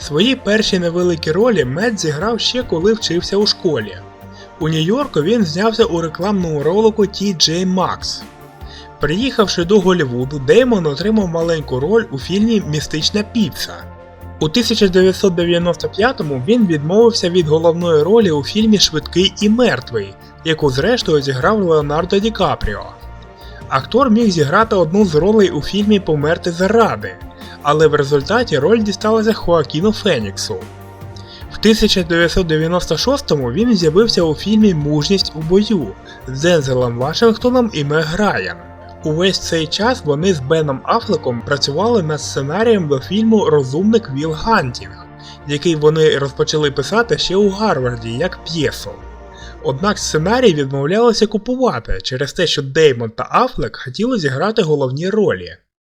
Свої перші невеликі ролі Мед зіграв ще коли вчився у школі. У Нью-Йорку він знявся у рекламному ролику TJ Maxx. Приїхавши до Голлівуду, Деймон отримав маленьку роль у фільмі Містична піца. У 1995-му він відмовився від головної ролі у фільмі Швидкий і мертвий, яку зрештою зіграв Леонардо Ді Капріо. Актор міг зіграти одну з ролей у фільмі Померти заради, але в результаті роль дісталася Хоакіну Феніксу. В 1996-му він з'явився у фільмі Мужність у бою з Дензелом Вашингтоном і Мег Райан. Увесь цей час вони з Беном Афлеком працювали над сценарієм до фільму Розумник Віл Гантінг, який вони розпочали писати ще у Гарварді як п'єсу. Однак сценарій відмовлялося купувати через те, що Деймон та Афлек хотіли зіграти головні ролі.